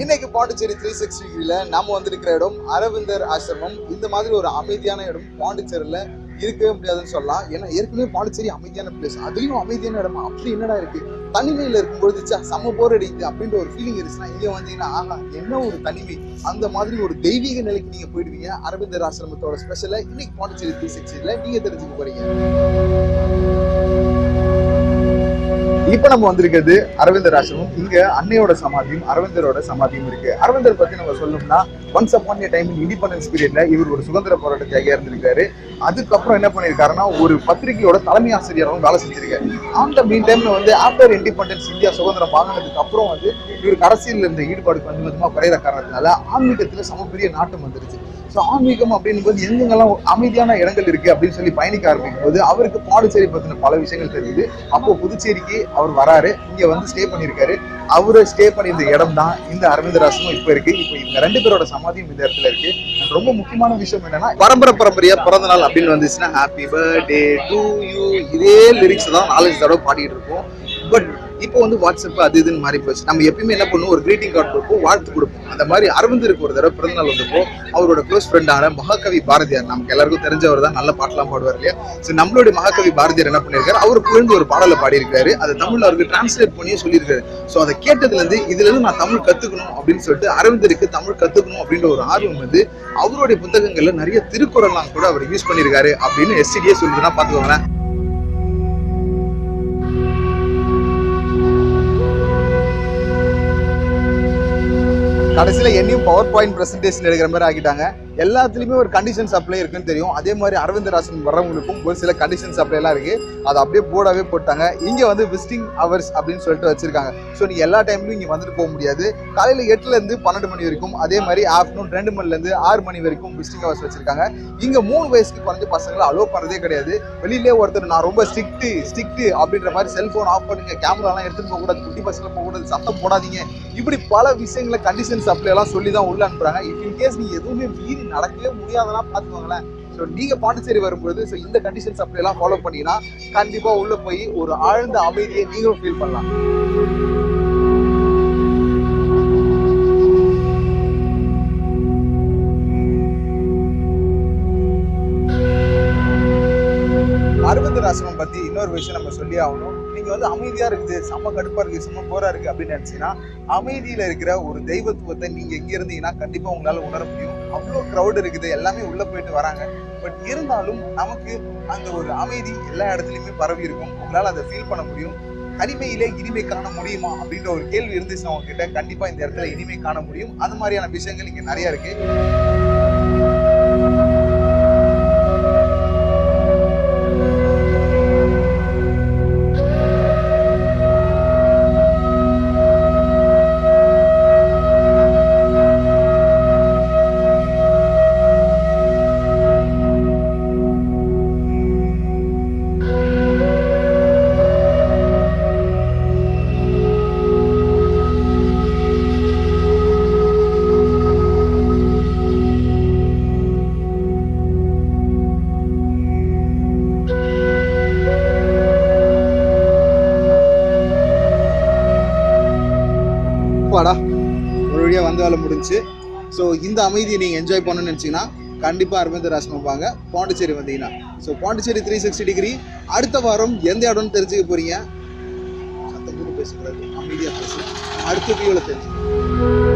இன்னைக்கு Pondicherry three sixty டிகிரில நம்ம வந்திருக்கிற இடம் அரவிந்தர் ஆசிரமம். இந்த மாதிரி ஒரு அமைதியான இடம் பாண்டிச்சேரியில இருக்கவே முடியாதுன்னு சொல்லலாம். ஏன்னா ஏற்கனவே பாண்டிச்சேரி அமைதியான பிளேஸ் அதுலயும் அமைதியான இடமா. அப்படி என்னடா இருக்கு? தனிமையில இருக்கும்பொழுது செம்ம போர் அடிக்குது அப்படின்ற ஒரு ஃபீலிங் இருந்துச்சுன்னா இங்க வந்தீங்கன்னா ஆகா என்ன ஒரு தனிமை? அந்த மாதிரி ஒரு தெய்வீக நிலைக்கு நீங்க போயிடுவீங்க அரவிந்தர் ஆசிரமத்தோட ஸ்பெஷலை இன்னைக்கு பாண்டிச்சேரி த்ரீ சிக்ஸ்டில நீங்க தெரிஞ்சுக்க போறீங்க. இப்ப நம்ம வந்திருக்கிறது அரவிந்தர் ஆசிரமம் இங்க அன்னையோட சமாதியும் அரவிந்தரோட சமாதியும் இருக்கு. அரவிந்தர் பத்தி நம்ம சொல்லணும்னா once upon a time independence பீரியட்ல இவர் ஒரு சுதந்திர போராட்ட தியாகியா இருந்திருக்காரு அதுக்கப்புறம் என்ன பண்ணிருக்காருன்னா ஒரு பத்திரிகையோட தலைமை ஆசிரியராகவும் வேலை செஞ்சிருக்காரு. அந்த மீன் டைம்ல வந்து ஆஃப்டர் இண்டிபெண்டன்ஸ் இந்தியா சுதந்திரம் வாங்கினதுக்கு அப்புறம் வந்து இவருக்கு அரசியல் இருந்த ஈடுபாடு கொஞ்சம் கொஞ்சமா குறையிற காரணத்தினால ஆன்மீகத்துல சம பெரிய நாட்டம் வந்துருச்சு. ஸோ ஆன்மீகம் அப்படின்னும் போது எங்கெங்கெல்லாம் அமைதியான இடங்கள் இருக்கு அப்படின்னு சொல்லி பயணிக்க ஆரம்பிக்கும் போது அவருக்கு பாண்டிச்சேரி பத்தின பல விஷயங்கள் தெரியுது. அப்போ புதுச்சேரிக்கு அவர் வராரு இங்கே வந்து ஸ்டே பண்ணியிருக்காரு. அவரு ஸ்டே பண்ணியிருந்த இடம் தான் இந்த அரவிந்தராசனும் இப்போ இருக்கு. இப்போ இவங்க ரெண்டு பேரோட சமாதியும் இந்த இடத்துல இருக்கு. ரொம்ப முக்கியமான விஷயம் என்னன்னா பரம்பரை பரம்பரையா பிறந்த நாள் அப்படின்னு வந்துச்சுன்னா ஹாப்பி பர்த்டே டு யூ இதே லிரிக்ஸ் தான் நாலஞ்சு தடவை பாடிட்டு இருக்கோம். பட் இப்போ வந்து வாட்ஸ்அப் அது இதுன்னு மாறி போச்சு. நம்ம எப்பயுமே என்ன பண்ணுவோம்? ஒரு கிரீட்டிங் கார்டு கொடுப்போம் வாழ்த்து கொடுப்போம். அந்த மாதிரி அரவிந்தருக்கு ஒரு தடவை பிறந்தநாள் வந்தப்போ அவரோட க்ளோஸ் ஃப்ரெண்டான மகாகவி பாரதியார் நமக்கு எல்லாருக்கும் தெரிஞ்சவர் தான் நல்ல பாட்டெல்லாம் பாடுவார் இல்லையா? ஸோ நம்மளுடைய மகாகவி பாரதியார் என்ன பண்ணியிருக்காரு? அவர் புரிந்து ஒரு பாடலை பாடியிருக்காரு. அதை தமிழ்ல அவருக்கு டிரான்ஸ்லேட் பண்ணியே சொல்லியிருக்காரு. ஸோ அதை கேட்டதுல இருந்து இதுல இருந்து நான் தமிழ் கத்துக்கணும் அப்படின்னு சொல்லிட்டு அரவிந்தருக்கு தமிழ் கத்துக்கணும் அப்படின்ற ஒரு ஆர்வம் வந்து அவருடைய புத்தகங்கள்ல நிறைய திருக்குறள்லாம் கூட அவர் யூஸ் பண்ணியிருக்காரு அப்படின்னு எஸ்டிடியே தான் பார்த்துக்கோங்களேன். கடைசியில் என்னையும் பவர் பாயிண்ட் ப்ரெசன்டேஷன் எடுக்கிற மாதிரி ஆக்கிட்டாங்க. எல்லாத்துலேயுமே ஒரு கண்டிஷன் சப்ளை இருக்குன்னு தெரியும். அதே மாதிரி அரவிந்த் ராசன் வர்றவங்களுக்கும் ஒரு சில கண்டிஷன் சப்ளைலாம் இருக்குது அதை அப்படியே போர்டாகவே போட்டாங்க. இங்கே வந்து விசிட்டிங் ஹவர்ஸ் அப்படின்னு சொல்லிட்டு வச்சுருக்காங்க. ஸோ நீங்கள் எல்லா டைம்லையும் இங்கே வந்துட்டு போக முடியாது. காலையில் எட்டுலேருந்து பன்னெண்டு மணி வரைக்கும் அதே மாதிரி ஆஃப்டர்நூன் ரெண்டு மணிலேருந்து ஆறு மணி வரைக்கும் விசிட்டிங் ஹவர்ஸ் வச்சுருக்காங்க. இங்கே மூணு வயசுக்கு குறைஞ்ச பசங்களை அலோவ் பண்ணுறதே கிடையாது. வெளியிலே ஒருத்தர் நான் ரொம்ப ஸ்ட்ரிக்ட்டு ஸ்ட்ரிக்ட்டு அப்படின்ற மாதிரி செல்ஃபோன் ஆஃப் பண்ணுங்க. கேமராலாம் எடுத்துகிட்டு போகக்கூடாது குட்டி பசங்களை போகக்கூடாது சத்தம் போடாதீங்க. இப்படி பல விஷயங்களை கண்டிஷன் சப்ளை எல்லாம் சொல்லி தான் உள்ள அனுப்புகிறாங்க இஃப் இன் கேஸ் நீ எதுவுமே மீறி நடக்கவே முடியாதெல்லாம் பார்த்துக்கோங்களேன். ஸோ நீங்க பாண்டிச்சேரி வரும்போது ஸோ இந்த கண்டிஷன்ஸ் அப்படி எல்லாம் ஃபாலோ பண்ணீங்கன்னா கண்டிப்பா உள்ள போய் ஒரு ஆழ்ந்த அமைதியை நீங்களும் ஃபீல் பண்ணலாம். அரவிந்தர் ஆசிரமம் பத்தி இன்னொரு விஷயம் நம்ம சொல்லி ஆகணும். நீங்கள் வந்து அமைதியாக இருக்குது செம்ம கடுப்பாக இருக்குது செம்ம போராக இருக்குது அப்படின்னு நினச்சிங்கன்னா அமைதியில் இருக்கிற ஒரு தெய்வத்துவத்தை நீங்கள் எங்கே இருந்தீங்கன்னா கண்டிப்பாக உங்களால் உணர முடியும். அவ்வளோ க்ரௌட் இருக்குது எல்லாமே உள்ளே போயிட்டு வராங்க. பட் இருந்தாலும் நமக்கு அந்த ஒரு அமைதி எல்லா இடத்துலையுமே பரவி இருக்கும். உங்களால் அதை ஃபீல் பண்ண முடியும். தனிமையிலே இனிமை காண முடியுமா அப்படின்ற ஒரு கேள்வி இருந்துச்சுன்னா உங்ககிட்ட கண்டிப்பாக இந்த இடத்துல இனிமை காண முடியும். அது மாதிரியான விஷயங்கள் இங்கே நிறைய இருக்குது அந்த வேலை முடிஞ்சு. ஸோ இந்த அமைதியை நீங்கள் என்ஜாய் பண்ணணும்னு நினச்சிங்கன்னா கண்டிப்பாக அரவிந்தர் ஆசிரமம் வாங்க பாண்டிச்சேரி வந்தீங்கன்னா. So Pondicherry three sixty degree அடுத்த வாரம் எந்த இடம்னு தெரிஞ்சுக்க போகிறீங்க சத்தம் கூட பேசக்கூடாது அமைதியாக பேசுகிறேன் அடுத்த வியூவில் தெரிஞ்சு